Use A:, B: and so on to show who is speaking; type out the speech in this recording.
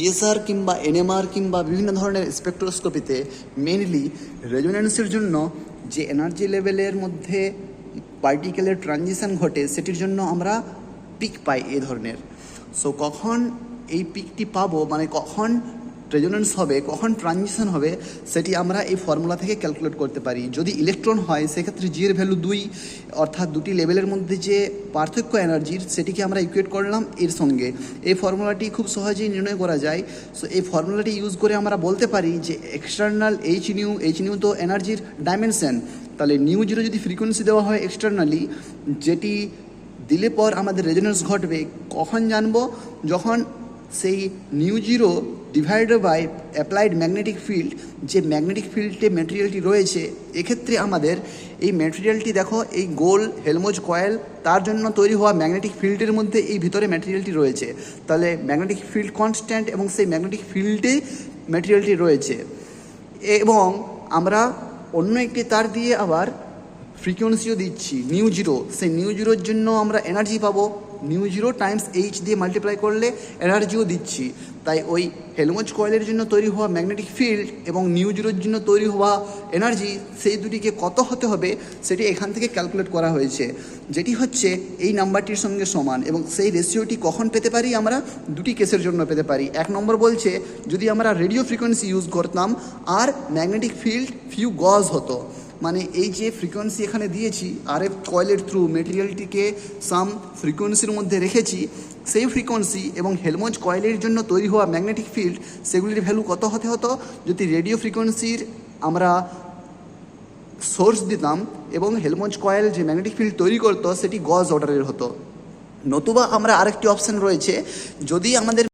A: ESR কিংবা NMR কিংবা বিভিন্ন ধরনের স্পেকট্রোস্কোপিতে মেনলি রেজোনেন্সের জন্য যে এনার্জি লেভেলের মধ্যে পার্টিকেলের ট্রানজিশন ঘটে, সেটির জন্য আমরা পিক পাই এ ধরনের। সো কখন এই পিকটি পাবো? মানে কখন রেজোনেন্স হবে, কখন ট্রানজিশন হবে, সেটি আমরা এই ফর্মুলা থেকে ক্যালকুলেট করতে পারি। যদি ইলেকট্রন হয়, সেক্ষেত্রে জি এর ভ্যালু দুই, অর্থাৎ দুটি লেভেলের মধ্যে যে পার্থক্য এনার্জির সেটিকে আমরা ইকুয়েট করলাম এর সঙ্গে। এই ফর্মুলাটি খুব সহজেই নির্ণয় করা যায়। সো এই ফর্মুলাটি ইউজ করে আমরা বলতে পারি যে external H nu H nu তো এনার্জির ডাইমেনশন তাহলে নিউ জিরো যদি ফ্রিকোয়েন্সি দেওয়া হয় এক্সটার্নালি যেটি দিলে পর আমাদের রেজোনেন্স ঘটবে, কখন জানব? যখন সেই nu zero divided by applied magnetic field যে ম্যাগনেটিক ফিল্ডে ম্যাটেরিয়ালটি রয়েছে, এক্ষেত্রে আমাদের এই ম্যাটেরিয়ালটি দেখো, এই গোল হেলমোজ কয়েল, তার জন্য তৈরি হওয়া ম্যাগনেটিক ফিল্ডের মধ্যে এই ভিতরে ম্যাটেরিয়ালটি রয়েছে। তাহলে ম্যাগনেটিক ফিল্ড কনস্ট্যান্ট এবং সেই ম্যাগনেটিক ফিল্ডে ম্যাটেরিয়ালটি রয়েছে। এবং আমরা অন্য একটি তার দিয়ে আবার ফ্রিকোয়েন্সিও দিচ্ছি নিউ জিরো সেই নিউ জিরোর জন্য আমরা এনার্জি পাবো। নিউ জিরো টাইমস এইচ দিয়ে মাল্টিপ্লাই করলে এনার্জিও দিচ্ছি। তাই ওই হেলমোজ কয়েলের জন্য তৈরি হওয়া ম্যাগনেটিক ফিল্ড এবং নিউ জিরোর জন্য তৈরি হওয়া এনার্জি সেই দুটিকে কত হতে হবে সেটি এখান থেকে ক্যালকুলেট করা হয়েছে। যেটি হচ্ছে এই নাম্বারটির সঙ্গে সমান এবং সেই রেশিওটি কখন পেতে পারি আমরা? দুটি কেসের জন্য পেতে পারি। এক নম্বর বলছে, যদি আমরা রেডিও ফ্রিকোয়েন্সি ইউজ করতাম, আর ম্যাগনেটিক ফিল্ড ফিউ গজ হতো। মানে এই যে ফ্রিকোয়েন্সি এখানে দিয়েছি আর এফ কয়েলের থ্রু মেটেরিয়ালটিকে সাম ফ্রিকোয়েন্সির মধ্যে রেখেছি, সেই ফ্রিকোয়েন্সি এবং হেলমোজ কয়েলের জন্য তৈরি হওয়া ম্যাগনেটিক ফিল্ড সেগুলির ভ্যালু কত হতে হতো? যদি রেডিও ফ্রিকোয়েন্সির আমরা সোর্স দিতাম এবং হেলমোজ কয়েল যে ম্যাগনেটিক ফিল্ড তৈরি করতো, সেটি গজ অর্ডারের হতো। নতুবা আমরা আরেকটি অপশন রয়েছে, যদি আমাদের